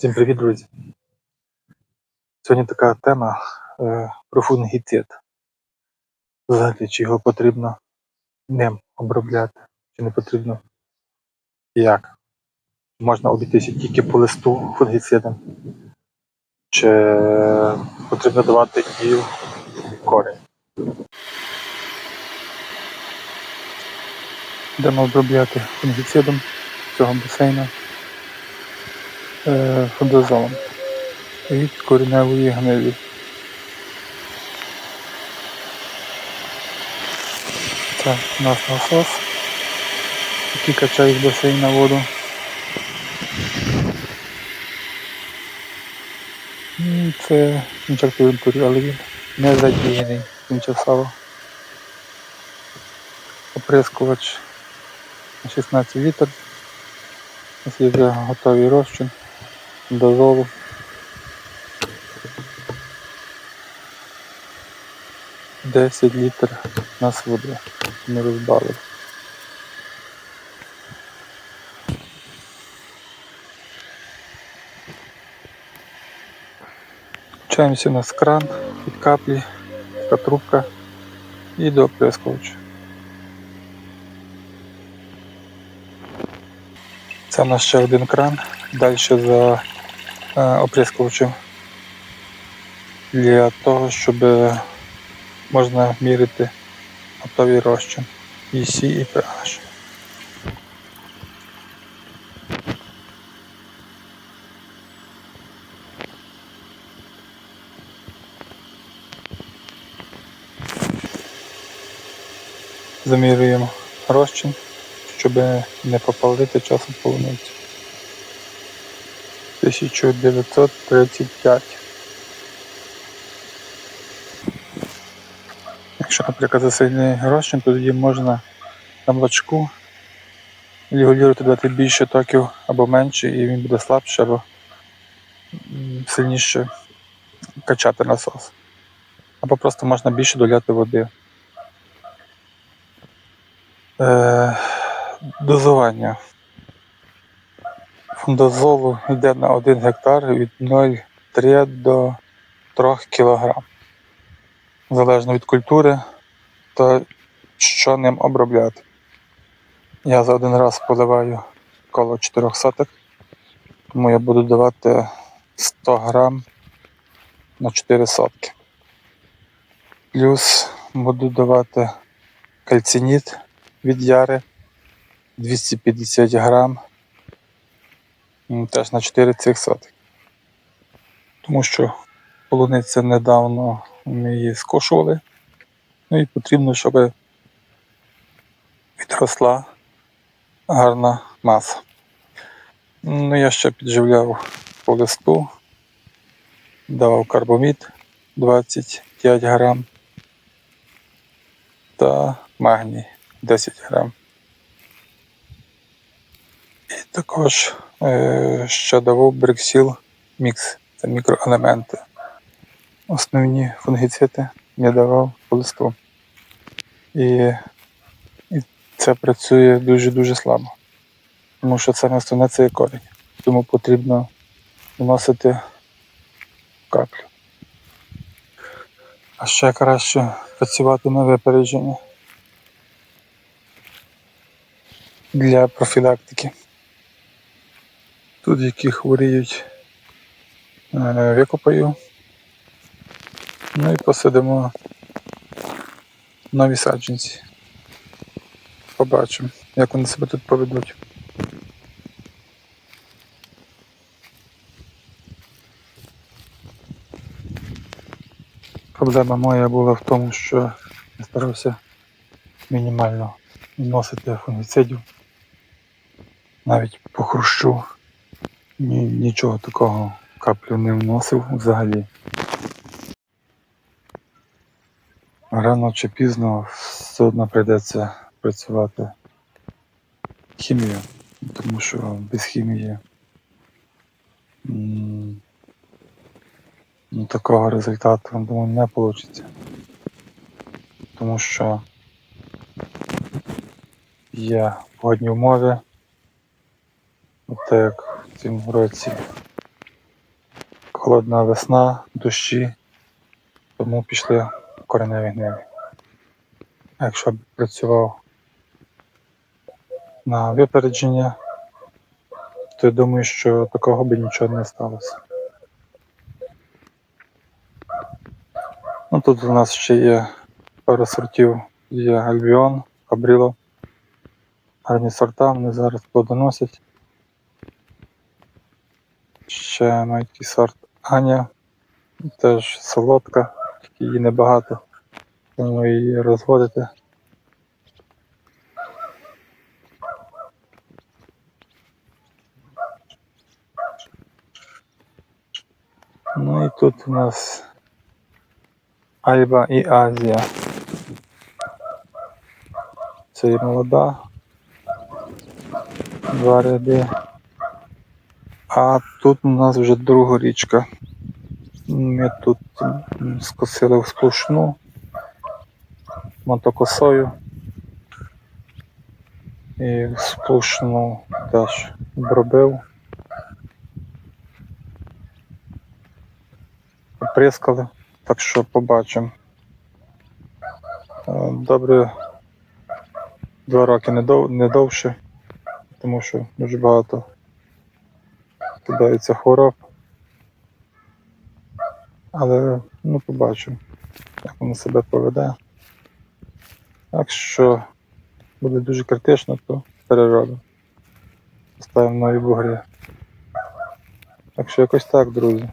Всім привіт, друзі! Сьогодні така тема е, про фунгіцид. Взагалі, чи його потрібно ним обробляти, чи не потрібно як. Можна обійтися тільки по листу фунгіцидом, чи потрібно давати і корінь. Йдемо обробляти фунгіцидом цього басейну е, від кореневої гнилі. Це у нас насос, який качає з басейна воду. І Це інжектор але він не задіяний тимчасово. Оприскувач на 16 літр. Ось є вже готовий розчин дозолу. Десять літр нас води ми розбавили. Включаємося на кран під каплі, така трубка і до оприскувача. Це у нас ще один кран, далі за е, для того, щоб можна міряти готовий розчин EC і pH. Замірюємо розчин, щоб не попалити часом полуниці. 1935. Якщо, наприклад, засильний розчин, то тоді можна на блочку регулювати дати більше токів або менше, і він буде слабше або сильніше качати насос. Або просто можна більше доляти води. Е, дозування. Фундазолу йде на 1 гектар від 0,3 до 3 кг. Залежно від культури та що ним обробляти. Я за один раз поливаю коло 4 соток, тому я буду давати 100 грам на 4 сотки. Плюс буду давати кальциніт від яри 250 грам теж на 4 цих соток. Тому що полуниця недавно ми її скошували. Ну і потрібно, щоб відросла гарна маса. Ну, я ще підживляв по листу, давав карбомід 25 грам та магній 10 грам. І також е, ще давав бриксіл мікс, це мікроелементи. Основні фунгіциди я давав по листу. І, і це працює дуже-дуже слабо. Тому що це основне це є корінь. Тому потрібно вносити каплю. А ще краще працювати на випередження для профілактики. Тут які хворіють е, викопаю. Ну і посадимо нові саджанці. Побачимо, як вони себе тут поведуть. Проблема моя була в тому, що я старався мінімально вносити фунгіцидів. Навіть по хрущу ні, нічого такого каплю не вносив взагалі. Рано чи пізно все одно прийдеться працювати хімією, тому що без хімії ну, такого результату, думаю, не вийде. Тому що є погодні умови, от як цьому році холодна весна, дощі, тому пішли кореневі гниви. Якщо б працював на випередження, то я думаю, що такого би нічого не сталося. Ну, тут у нас ще є пара сортів, є Альбіон, Кабріло. Гарні сорта, вони зараз плодоносять. Ще мають такий сорт Аня, теж солодка, її небагато. Тому її розводити. Ну і тут у нас Альба і Азія. Це і молода. Два ряди. А тут у нас вже друга річка. Ми тут скосили в сплошну мотокосою. І в сплошну теж обробив. Оприскали, так що побачимо. Е, Добре, два роки не довше, тому що дуже багато кидається хороб. Але ну, побачимо, як воно себе поведе. Якщо буде дуже критично, то переробимо. Ставимо нові бугри. Так що якось так, друзі.